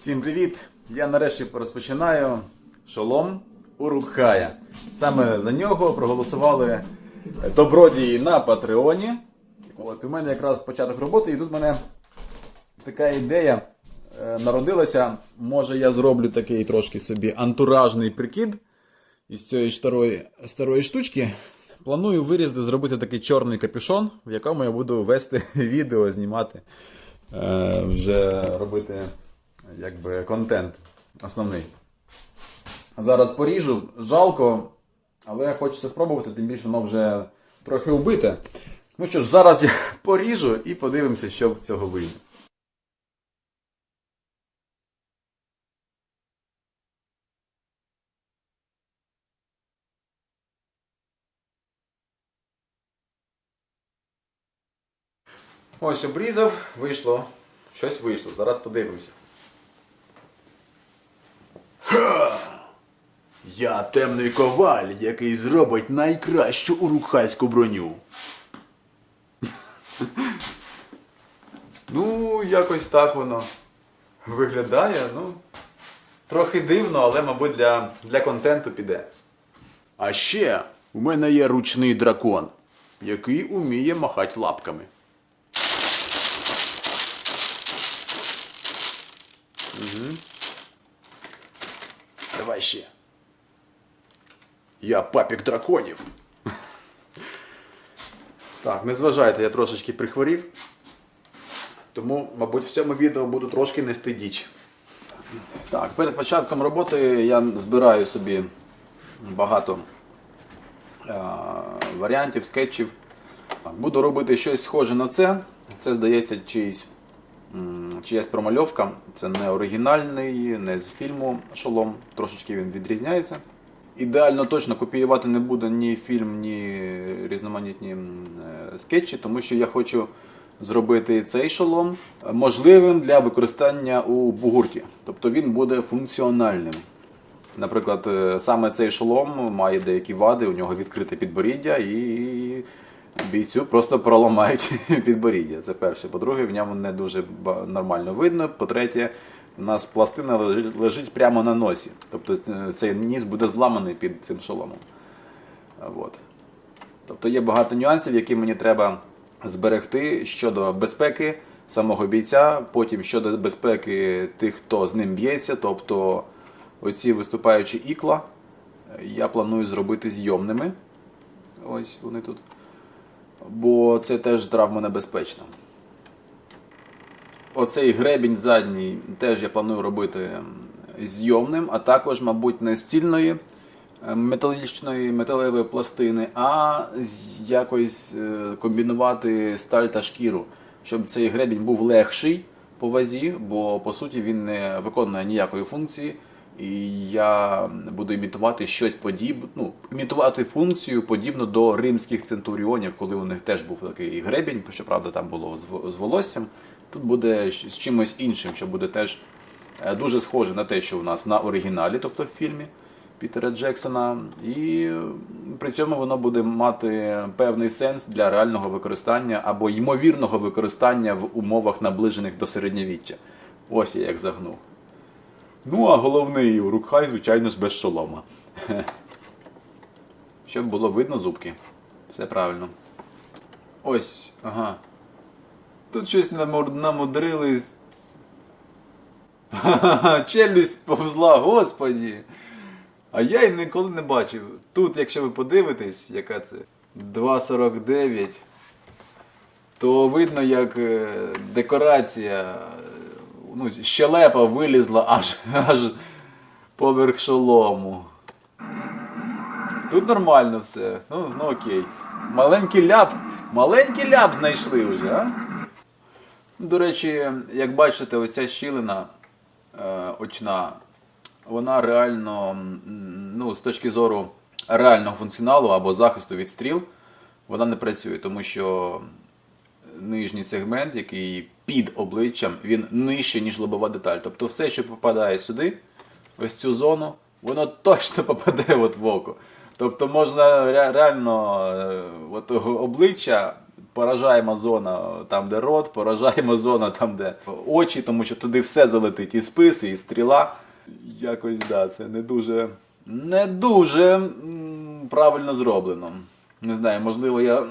Всім привіт! Я нарешті розпочинаю шолом Урукхая. Саме за нього проголосували добродії на Патреоні. От, у мене якраз початок роботи, і тут в мене така ідея е, народилася. Може я зроблю такий трошки собі антуражний прикид із цієї старої, старої штучки. Планую вирізати, зробити такий чорний капюшон, в якому я буду вести відео, знімати, е, вже робити якби контент основний. Зараз поріжу, жалко, але хочеться спробувати, тим більше воно вже трохи убите. Ну що ж, зараз я поріжу і подивимося, що з цього вийде. Ось обрізав, вийшло. Щось вийшло. Зараз подивимося. Я темний коваль, який зробить найкращу урухайську броню. ну, якось так воно виглядає. Ну, трохи дивно, але, мабуть, для, для контенту піде. А ще у мене є ручний дракон, який уміє махати лапками. Давай. Я папік драконів. Так, не зважайте, я трошечки прихворів. Тому, мабуть, в цьому відео буду трошки нести діч. Так, перед початком роботи я збираю собі багато е, варіантів, скетчів. Буду робити щось схоже на це. Це, здається, чийсь, чиясь промальовка. Це не оригінальний, не з фільму шолом. Трошечки він відрізняється. Ідеально точно копіювати не буду ні фільм, ні різноманітні е, скетчі, тому що я хочу зробити цей шолом можливим для використання у бугурті. Тобто він буде функціональним. Наприклад, е, саме цей шолом має деякі вади, у нього відкрите підборіддя і бійцю просто проламають підборіддя. Це перше. По-друге, в ньому не дуже нормально видно. По-третє, у нас пластина лежить, прямо на носі. Тобто е, цей ніс буде зламаний під цим шоломом. От. Тобто є багато нюансів, які мені треба зберегти щодо безпеки самого бійця, потім щодо безпеки тих, хто з ним б'ється, тобто оці виступаючі ікла, е, я планую зробити зйомними. Ось вони тут. Бо це теж травмонебезпечно. Оцей гребінь задній теж я планую робити ем, зйомним, а також, мабуть, не з цільної е, металічної металевої пластини, а якось е, комбінувати сталь та шкіру, щоб цей гребінь був легший по вазі, бо по суті він не виконує ніякої функції. І я буду імітувати щось подібне, ну, імітувати функцію подібну до римських центуріонів, коли у них теж був такий гребінь, щоправда, там було з волоссям. Тут буде з чимось іншим, що буде теж е, дуже схоже на те, що у нас на оригіналі, тобто в фільмі Пітера Джексона. І е, при цьому воно буде мати певний сенс для реального використання або ймовірного використання в умовах наближених до середньовіччя. Ось я як загнув. Ну, а головний Урукхай, звичайно ж, без шолома. Щоб було видно зубки. Все правильно. Ось, ага. Тут щось намудрили. Ха-ха-ха, челюсть повзла, господі. А я й ніколи не бачив. Тут, якщо ви подивитесь, яка це 2,49, то видно, як е, декорація, ну, щелепа вилізла аж, аж поверх шолому. Тут нормально все. Ну, ну окей. Маленький ляп. Маленький ляп знайшли вже, а? До речі, як бачите, оця щілина е, очна, вона реально, ну, з точки зору реального функціоналу або захисту від стріл, вона не працює, тому що нижній сегмент, який під обличчям, він нижче, ніж лобова деталь. Тобто все, що попадає сюди, ось цю зону, воно точно попаде от в око. Тобто можна ре- реально е, от, обличчя поражаємо зона там, де рот, поражаємо зона там, де очі, тому що туди все залетить. І спис, і стріла. Якось да, це не дуже. Не дуже правильно зроблено. Не знаю, можливо, я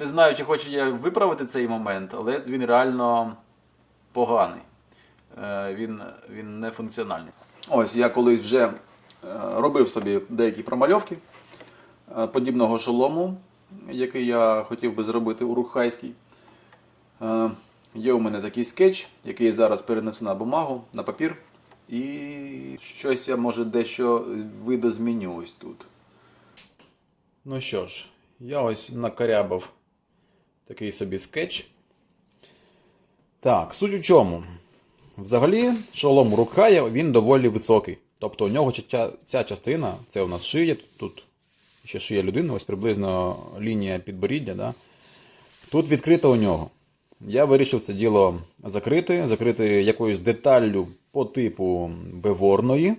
не знаю, чи хочу я виправити цей момент, але він реально поганий. Е, Він, він не функціональний. Ось я колись вже е, робив собі деякі промальовки е, подібного шолому, який я хотів би зробити у Рухайській. Є у мене такий скетч, який я зараз перенесу на бумагу, на папір. І щось я може дещо видозміню ось тут. Ну що ж, я ось накарябав такий собі скетч. Так, суть у чому? Взагалі, шолом Рукхая, він доволі високий. Тобто у нього ця, частина, це у нас шия, тут ще шия людини, ось приблизно лінія підборіддя. Да? Тут відкрито у нього. Я вирішив це діло закрити, закрити якоюсь деталлю по типу беворної.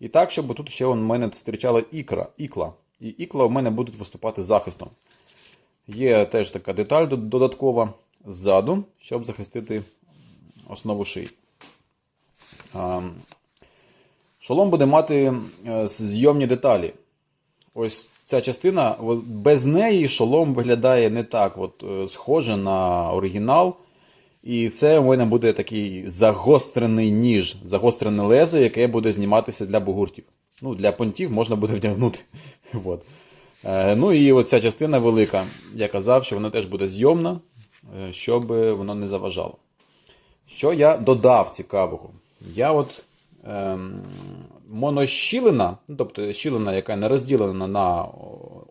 І так, щоб тут ще у мене зустрічала ікра, ікла. І ікла у мене будуть виступати захистом. Є теж така деталь додаткова ззаду, щоб захистити основу шиї. Шолом буде мати е, зйомні деталі. Ось ця частина, без неї шолом виглядає не так от, е, схоже на оригінал. І це у мене буде такий загострений ніж, загострене лезо, яке буде зніматися для бугуртів. Ну, для понтів можна буде вдягнути. Е, Ну і оця частина велика. Я казав, що вона теж буде зйомна, е, щоб воно не заважало. Що я додав цікавого? Я от ем, монощілина, ну, тобто щілина, яка не розділена на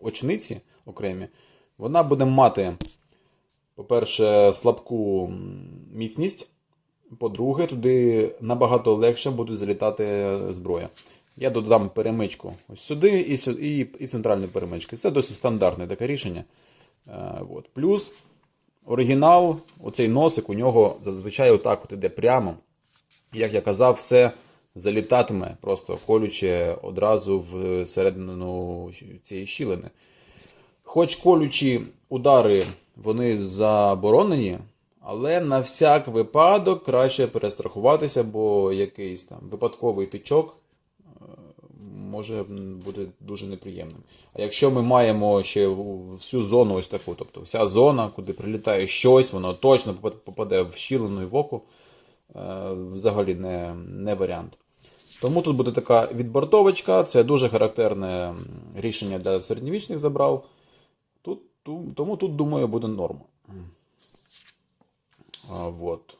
очниці окремі, вона буде мати, по-перше, слабку міцність. По-друге, туди набагато легше буде залітати зброя. Я додам перемичку ось сюди і, і, і центральну перемичку. Це досить стандартне таке рішення. Е, от. Плюс оригінал, оцей носик, у нього зазвичай отак от іде прямо. Як я казав, все залітатиме, просто колюче одразу в середину цієї щілини. Хоч колючі удари вони заборонені, але на всяк випадок краще перестрахуватися, бо якийсь там випадковий тичок може бути дуже неприємним. А якщо ми маємо ще всю зону ось таку, тобто вся зона, куди прилітає щось, воно точно попаде в щілину і в око, е, взагалі не, не варіант. Тому тут буде така відбортовочка, це дуже характерне рішення для середньовічних забрал. Тут, тому тут, думаю, буде норма. А, вот.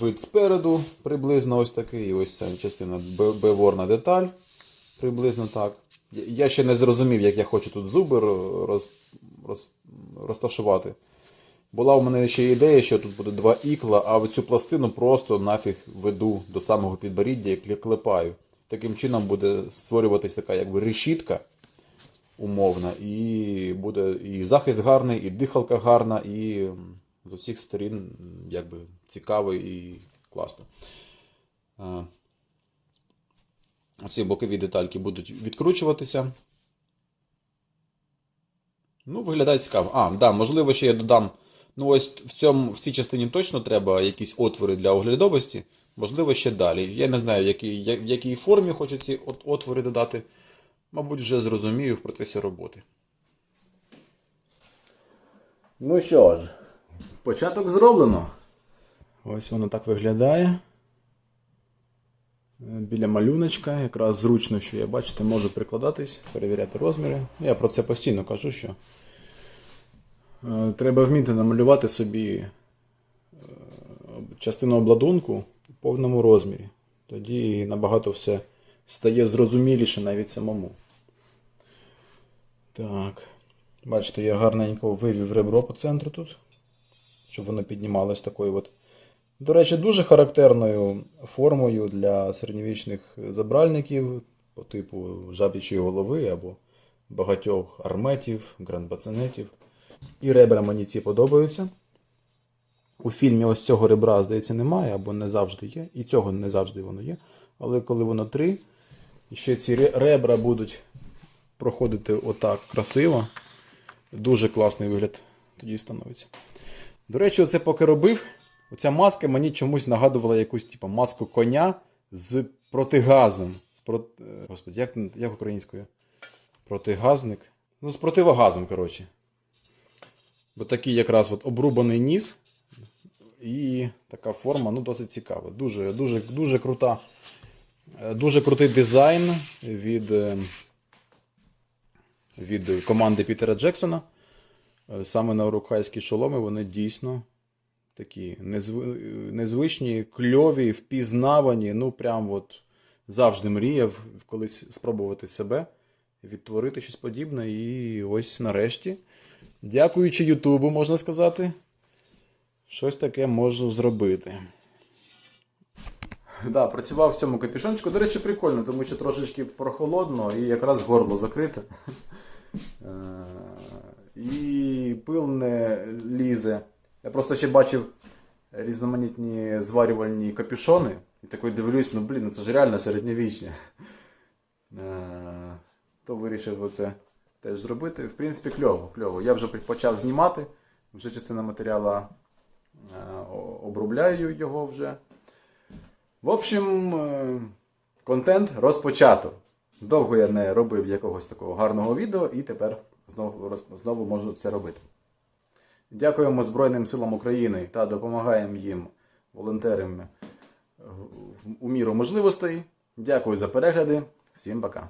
Вид спереду приблизно ось такий. І ось ця частина беворна деталь. Приблизно так. Я- ще не зрозумів, як я хочу тут зуби роз, роз, розташувати. Була у мене ще ідея, що тут буде два ікла, а цю пластину просто нафіг веду до самого підборіддя і клепаю. Таким чином буде створюватись така якби решітка умовна, і буде і захист гарний, і дихалка гарна, і з усіх сторін якби цікаво і класно. Е, Оці бокові детальки будуть відкручуватися. Ну, виглядає цікаво. А, да, можливо, ще я додам. Ну, ось в, цьому, в цій частині точно треба якісь отвори для оглядовості. Можливо, ще далі. Я не знаю, в якій, в якій формі хочу ці отвори додати. Мабуть, вже зрозумію в процесі роботи. Ну що ж, початок зроблено. Ось воно так виглядає. Біля малюночка, якраз зручно, що я бачите, можу прикладатись, перевіряти розміри. Я про це постійно кажу, що е, треба вміти намалювати собі е, частину обладунку у повному розмірі. Тоді набагато все стає зрозуміліше навіть самому. Так. Бачите, я гарненько вивів ребро по центру тут, щоб воно піднімалось такою от. До речі, дуже характерною формою для середньовічних забральників по типу жабічої голови або багатьох арметів, грандбацинетів. І ребра мені ці подобаються. У фільмі ось цього ребра, здається, немає, або не завжди є. І цього не завжди воно є. Але коли воно три, і ще ці ребра будуть проходити отак красиво, Дуже класний вигляд тоді становиться. До речі, оце поки робив, оця маска мені чомусь нагадувала якусь типу, маску коня з протигазом. З про... е, Господи, як, як українською? Протигазник. Ну, з противогазом, коротше. Бо такий якраз от обрубаний ніс. І така форма, ну, досить цікава. Дуже, дуже, дуже крута. е, Дуже крутий дизайн від, е, від команди Пітера Джексона. Е, Саме на урукхайські шоломи вони дійсно такі незв... незвичні, кльові, впізнавані. Ну, прям от завжди мріяв колись спробувати себе, відтворити щось подібне. І ось нарешті, дякуючи Ютубу, можна сказати, щось таке можу зробити. Да, працював в цьому капюшончику. До речі, прикольно, тому що трошечки прохолодно і якраз горло закрите. Е, І пил не лізе. Я просто ще бачив різноманітні зварювальні капюшони. І такий дивлюсь, ну блін, ну це ж реально середньовічне. Е, То вирішив оце теж зробити. В принципі, кльово, кльово. Я вже почав знімати, вже частина матеріалу е, обробляю його вже. В общем, контент розпочато. Довго я не робив якогось такого гарного відео і тепер знову, знову можу це робити. Дякуємо Збройним силам України та допомагаємо їм волонтерам у міру можливостей. Дякую за перегляди. Всім пока.